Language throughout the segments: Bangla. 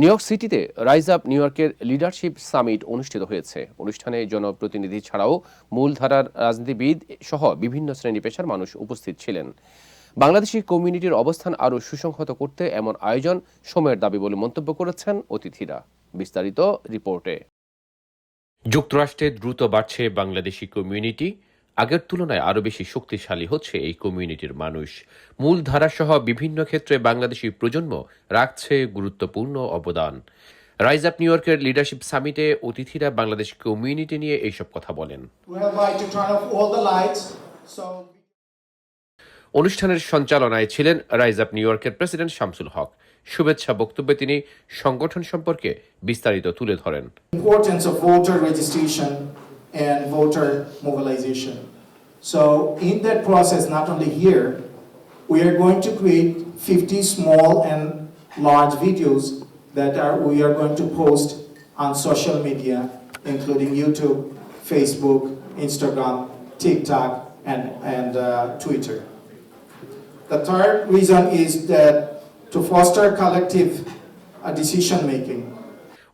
নিউ ইয়র্ক সিটিতে রাইজ আপ নিউ ইয়র্কের লিডারশিপ সামিট অনুষ্ঠিত হয়েছে। অনুষ্ঠানে জনপ্রতিনিধি ছাড়াও মূলধারার রাজনীতিবিদ সহ বিভিন্ন শ্রেণি পেশার মানুষ উপস্থিত ছিলেন। বাংলাদেশি কমিউনিটির অবস্থান আরও সুসংহত করতে এমন আয়োজন সময়ের দাবি বলে মন্তব্য করেছেন অতিথিরা। বিস্তারিত রিপোর্টে। যুক্তরাষ্ট্রে দ্রুত বাড়ছে বাংলাদেশি কমিউনিটি। আগের তুলনায় আরও বেশি শক্তিশালী হচ্ছে এই কমিউনিটির মানুষ। মূল ধারাসহ বিভিন্ন ক্ষেত্রে বাংলাদেশি প্রজন্ম রাখছে গুরুত্বপূর্ণ অবদান। রাইজ আপ নিউ ইয়র্কের লিডারশিপ সামিটে অতিথিরা বাংলাদেশ কমিউনিটি নিয়ে এইসব কথা বলেন। অনুষ্ঠানের সঞ্চালনায় ছিলেন রাইজ আপ নিউ ইয়র্কের প্রেসিডেন্ট শামসুল হক। শুভেচ্ছা বক্তব্যে তিনি সংগঠন সম্পর্কে বিস্তারিত তুলে ধরেন। And voter mobilization. So in that process, not only here, we are going to create 50 small and large videos that are, we are going to post on social media, including YouTube, Facebook, Instagram, TikTok, and, and uh, Twitter. The third reason is that to foster collective uh, decision-making.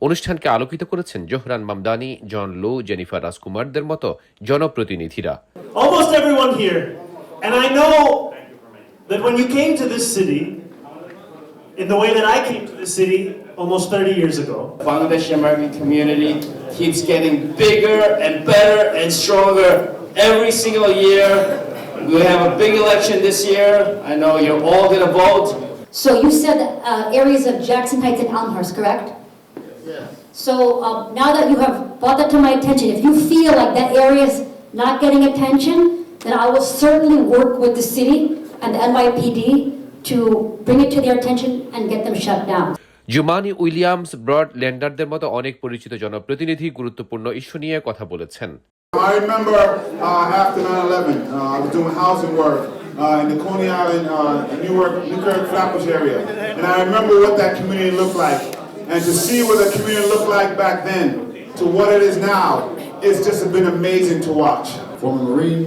অনুষ্ঠানকে আলোকিত করেছেন Zohran Mamdani John Liu Jennifer রাজকুমারদের মতো জনপ্রতিনিধিরা almost everyone here. And I know that when you came to this city, in the way that I came to this city almost 30 years ago, Bangladeshi American community keeps getting bigger and better and stronger every single year. We have a big election this year. I know you're all going to vote. So you said uh, areas of Jackson Heights and Elmhurst, correct? Yes. So um, now that you have brought that to my attention, if you feel like that area is not getting attention, then I will certainly work with the city and the NYPD to bring it to their attention and get them shut down. Jumaane Williams Brad ল্যান্ডারদের মতো অনেক পরিচিত জনপ্রতিনিধি গুরুত্বপূর্ণ ইস্যু নিয়ে কথা বলেছেন I remember uh, after 9/11, uh, I was doing housing work uh, in the Coney Island, uh, Newark, Newkirk, Flatbush area, and I remember what that community looked like. And to see what the community looked like back then to what it is now, it's just been amazing to watch. former Marine.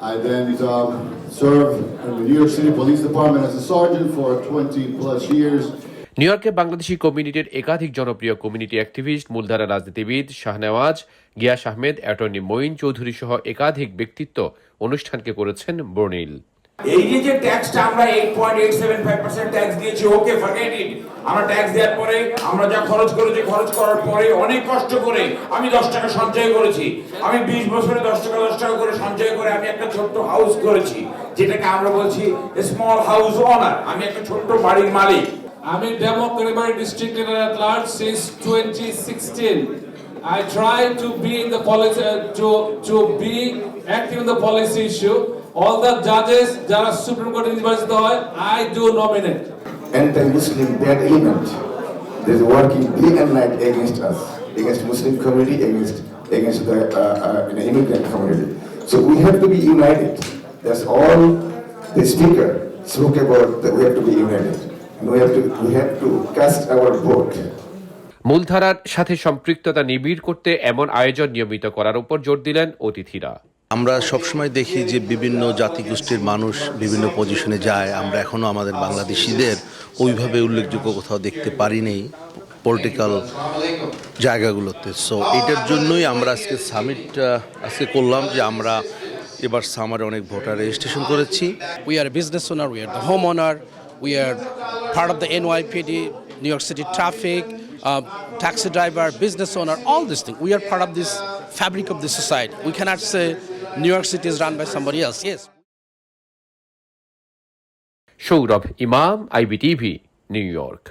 I then um, served in the New York City Police Department as a sergeant for 20 plus years. New ইয়র্কে বাংলাদেশি কমিউনিটির একাধিক জনপ্রিয় কমিউনিটি অ্যাক্টিভিস্ট মূলধারা রাজনীতিবিদ শাহনেওয়াজ গিয়াস আহমেদ অ্যাটর্নি মঈন চৌধুরী সহ একাধিক ব্যক্তিত্ব অনুষ্ঠানকে করেছেন বর্ণিল এই যে যে ট্যাক্সটা আমরা eight point eight seven five percent tax দিয়েছি ওকে ফরগেট ইট আমরা ট্যাক্স দেওয়ার পরে আমরা যা খরচ করেছি খরচ করার পরে অনেক কষ্ট করে আমি দশ টাকা সঞ্চয় করেছি আমি বিশ বছরে দশ টাকা দশ টাকা করে সঞ্চয় করে আমি একটা ছোট্ট হাউস করেছি যেটাকে আমরা বলছি স্মল হাউস ওনার আমি একটা ছোট্ট বাড়ির মালিক I'm in Democracy District Leader at large since 2016. I try to be in the policy, uh, to, to be active in the. All the judges, যারা সুপ্রিম কোর্টে নির্বাচিত হয়, I do nominate. anti-Muslim bad element that is working day and night against us, against Muslim community, against against the uh, uh, immigrant community. So we have to be united. That's all the speaker spoke about. That we have to be united, and we have to we have to cast our vote. মূলধারার সাথে সম্পৃক্ততা নিবিড় করতে এমন আয়োজন নিয়মিত করার উপর জোর দিলেন অতিথিরা আমরা সবসময় দেখি যে বিভিন্ন জাতিগোষ্ঠীর মানুষ বিভিন্ন পজিশনে যায়। আমরা এখনও আমাদের বাংলাদেশিদের ওইভাবে উল্লেখযোগ্য কোথাও দেখতে পারিনি পলিটিক্যাল জায়গাগুলোতে। সো এটার জন্যই আমরা আজকে সামিটটা আজকে করলাম যে আমরা এবার সামারে অনেক ভোটার রেজিস্ট্রেশন করেছি। We are business owner we are the home owner we are part of the N NYPD New York City traffic taxi driver business owner all this thing we are part of this fabric of this society we can can't say New York City is run by somebody else. Yes. Saurav Imam IBTV New York